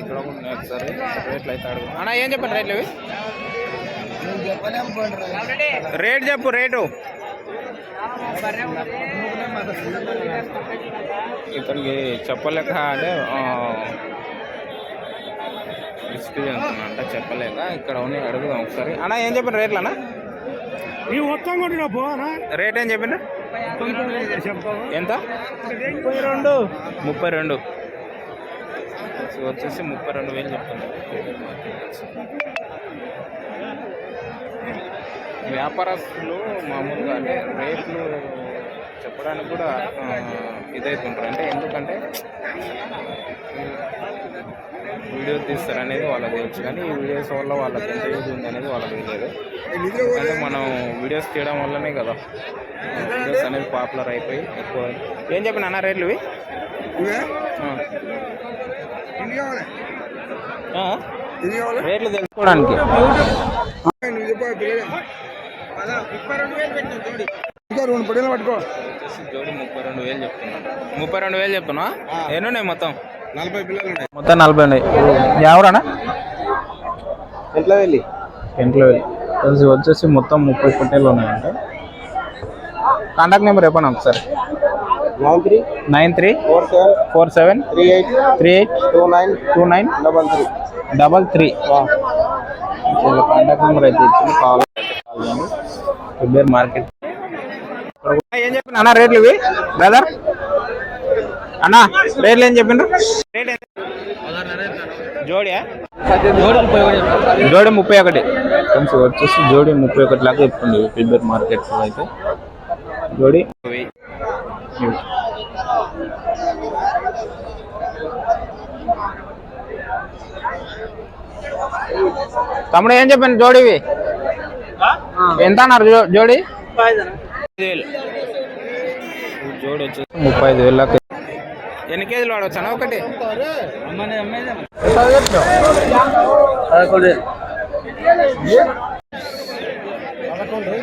ఇక్కడ కూడా ఉన్నాయి ఒకసారి రేట్లు అయితే అడుగు. అన్న ఏం చెప్పండి రేట్లు ఇవి? రేట్ చెప్పు రేటు. ఇతనికి చెప్పలేక అంటే ఎక్స్పీరియన్స్ అంట చెప్పలేక ఇక్కడ ఉన్నాయి అడుగుదాం ఒకసారి. అన్న ఏం చెప్పిన రేట్లు అన్న? ఈ మొత్తం కొట్టిన పోనా రేట్ ఏం చెప్పిండ్రు ఎంత? ముప్పై రెండు. ముప్పై రెండు. సో వచ్చేసి ముప్పై రెండు వేలు చెప్తున్నారు. వ్యాపారస్తులు మామూలుగా అంటే రేట్లు చెప్పడానికి కూడా ఇదవుతుంటారు అంటే ఎందుకంటే వీడియో తీస్తారు అనేది వాళ్ళకి తెలుసు. కానీ ఈ వీడియోస్ వల్ల వాళ్ళకి ఎంత యూజ్ ఉంది అనేది వాళ్ళకి తెలియదు. అంటే మనం వీడియోస్ తీయడం వల్లనే కదా వీడియోస్ అనేది పాపులర్ అయిపోయి ఎక్కువ. ఏం చెప్పిన అన్న రేట్లు ఇవి? రేట్లు తెలుసుకోవడానికి. రెండు పడేలు పట్టుకో. జోడి ముప్పై రెండు వేలు చెప్తున్నాను ముప్పై రెండు వేలు చెప్తున్నా? ఎన్ని ఉన్నాయి మొత్తం? నలభై పిల్లలు ఉన్నాయి. మొత్తం నలభై ఉన్నాయి. ఎవరన్నా? ఎట్లా వెళ్ళి ఇంట్లో వెళ్ళి వచ్చేసి మొత్తం ముప్పై పొట్టేలు ఉన్నాయంట. కాంటాక్ట్ నెంబర్ చెప్పండి ఒకసారి? Nine three nine three four seven four seven three eight three eight two nine two nine double three. Double three. Contact number అయితే ఇచ్చింది కాల్ కాల్ చేయండి. ఫిబ్రవరి మార్కెట్. ఏం చెప్పిన అన్న రేట్లు ఇవి? బ్రదర్ అన్న రేట్లు ఏం చెప్పిండ్రు రేట్ జోడియా జోడి ముప్పై ఒకటి. కొంచెం వచ్చేసి జోడి ముప్పై ఒకటి లాగా చెప్తుంది ఫిబ్రవరి మార్కెట్లో అయితే. జోడి. తమ్ముడు ఏం చెప్పాను జోడివి? ఎంత అన్నారు జోడి జోడి? వచ్చేసి ముప్పై ఐదు వేలు. ఎన్ని కేజీలు వాడవచ్చు ఒకటి? పదకొండు.